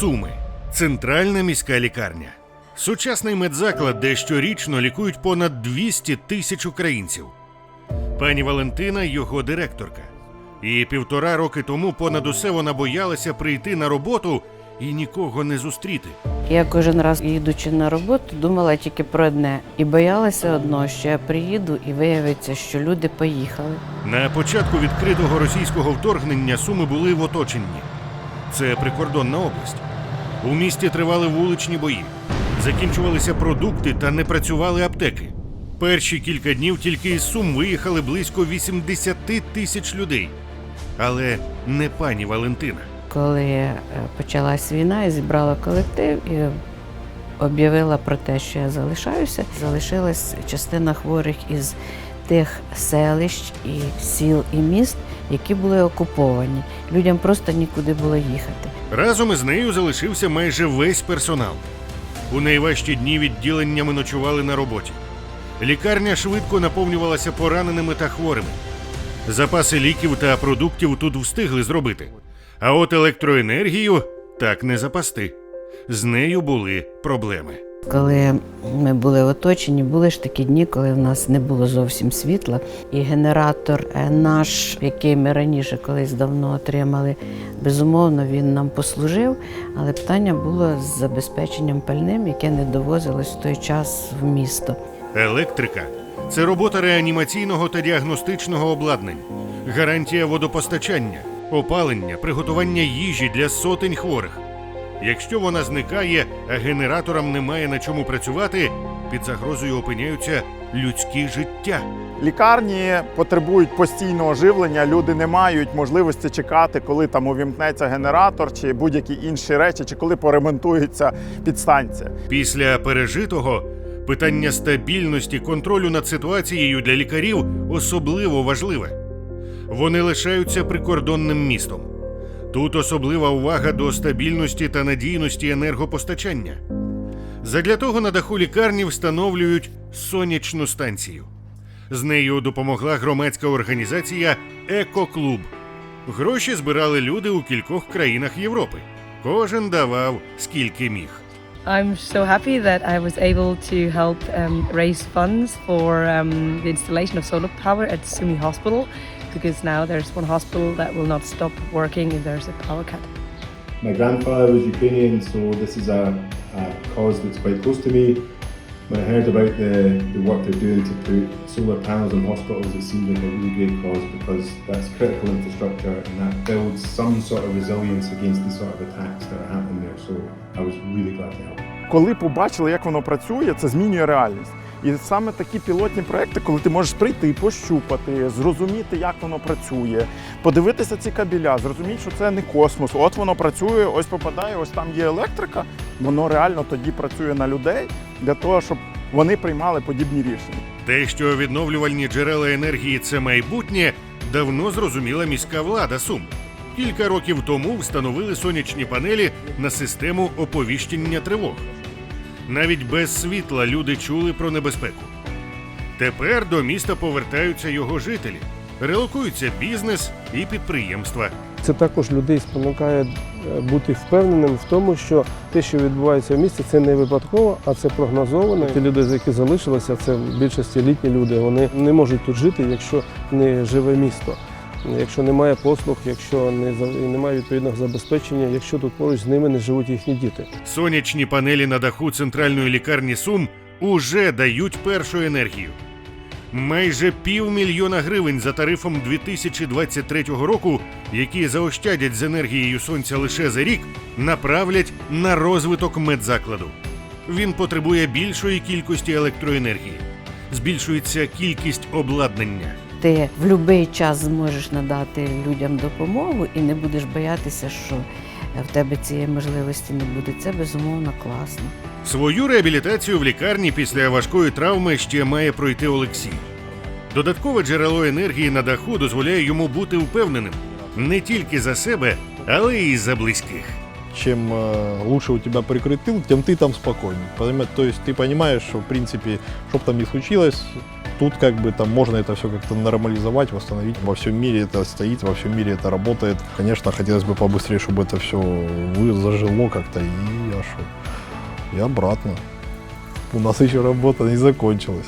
Суми центральна міська лікарня. Сучасний медзаклад, де щорічно лікують понад 200 тисяч українців. Пані Валентина його директорка. І півтора роки тому понад усе вона боялася прийти на роботу і нікого не зустріти. Я кожен раз, їдучи на роботу, думала тільки про одне і боялася одного, що я приїду і виявиться, що люди поїхали. На початку відкритого російського вторгнення суми були в оточенні. Це прикордонна область. У місті тривали вуличні бої, закінчувалися продукти та не працювали аптеки. Перші кілька днів тільки із Сум виїхали близько 80 тисяч людей. Але не пані Валентина. Коли е, почалась війна, я зібрала колектив і об'явила про те, що я залишаюся. Залишилась частина хворих із тих селищ і сіл і міст, які були окуповані. Людям просто нікуди було їхати. Разом із нею залишився майже весь персонал. У найважчі дні відділеннями ночували на роботі. Лікарня швидко наповнювалася пораненими та хворими. Запаси ліків та продуктів тут встигли зробити. А от електроенергію так не запасти. З нею були проблеми. Коли ми були оточені, були ж такі дні, коли в нас не було зовсім світла. І генератор е, наш, який ми раніше колись давно отримали, безумовно, він нам послужив. Але питання було з забезпеченням пальним, яке не довозилось в той час в місто. Електрика це робота реанімаційного та діагностичного обладнань, гарантія водопостачання, опалення, приготування їжі для сотень хворих. Якщо вона зникає, а генераторам немає на чому працювати, під загрозою опиняються людські життя. Лікарні потребують постійного живлення. Люди не мають можливості чекати, коли там увімкнеться генератор чи будь-які інші речі, чи коли поремонтується підстанція. Після пережитого питання стабільності контролю над ситуацією для лікарів особливо важливе. Вони лишаються прикордонним містом. Тут особлива увага до стабільності та надійності енергопостачання. Задля того на даху лікарні встановлюють сонячну станцію. З нею допомогла громадська організація Екоклуб. Гроші збирали люди у кількох країнах Європи. Кожен давав скільки міг. I'm so happy that I was able to help um, raise funds for um, the installation of solar power at Sumi Hospital because now there's one hospital that will not stop working if there's a power cut. My grandfather was Ukrainian, so this is a, a cause that's quite close to me. When I heard about the, the work they're doing to put solar panels on hospitals, it seemed like a really great cause because that's critical infrastructure and that builds some sort of resilience against the sort of attacks that are happening there. So I was really glad to help. Коли побачили, як воно працює, це змінює реальність. І саме такі пілотні проекти, коли ти можеш прийти, пощупати, зрозуміти, як воно працює, подивитися ці кабеля, зрозуміти, що це не космос. От воно працює, ось попадає, ось там є електрика. Воно реально тоді працює на людей для того, щоб вони приймали подібні рішення. Те, що відновлювальні джерела енергії це майбутнє, давно зрозуміла міська влада Сум. Кілька років тому встановили сонячні панелі на систему оповіщення тривог. Навіть без світла люди чули про небезпеку. Тепер до міста повертаються його жителі, релокуються бізнес і підприємства. Це також людей спонукає е, бути впевненим в тому, що те, що відбувається в місті, це не випадково, а це прогнозовано. Ті люди, які залишилися, це в більшості літні люди. Вони не можуть тут жити, якщо не живе місто, якщо немає послуг, якщо не немає відповідного забезпечення, якщо тут поруч з ними не живуть їхні діти. Сонячні панелі на даху центральної лікарні Сум уже дають першу енергію. Майже півмільйона гривень за тарифом 2023 року, які заощадять з енергією сонця лише за рік, направлять на розвиток медзакладу. Він потребує більшої кількості електроенергії, збільшується кількість обладнання Ти в будь-який час зможеш надати людям допомогу і не будеш боятися, що в тебе цієї можливості не буде. Це безумовно класно. Свою реабілітацію в лікарні після важкої травми ще має пройти Олексій. Додаткове джерело енергії на даху дозволяє йому бути впевненим не тільки за себе, але й за близьких. чем э, лучше у тебя прикрыт тыл, тем ты там спокойней. Понимаешь? То есть ты понимаешь, что в принципе, что бы там ни случилось, тут как бы там можно это все как-то нормализовать, восстановить. Во всем мире это стоит, во всем мире это работает. Конечно, хотелось бы побыстрее, чтобы это все зажило как-то, и я шо, и обратно. У нас еще работа не закончилась.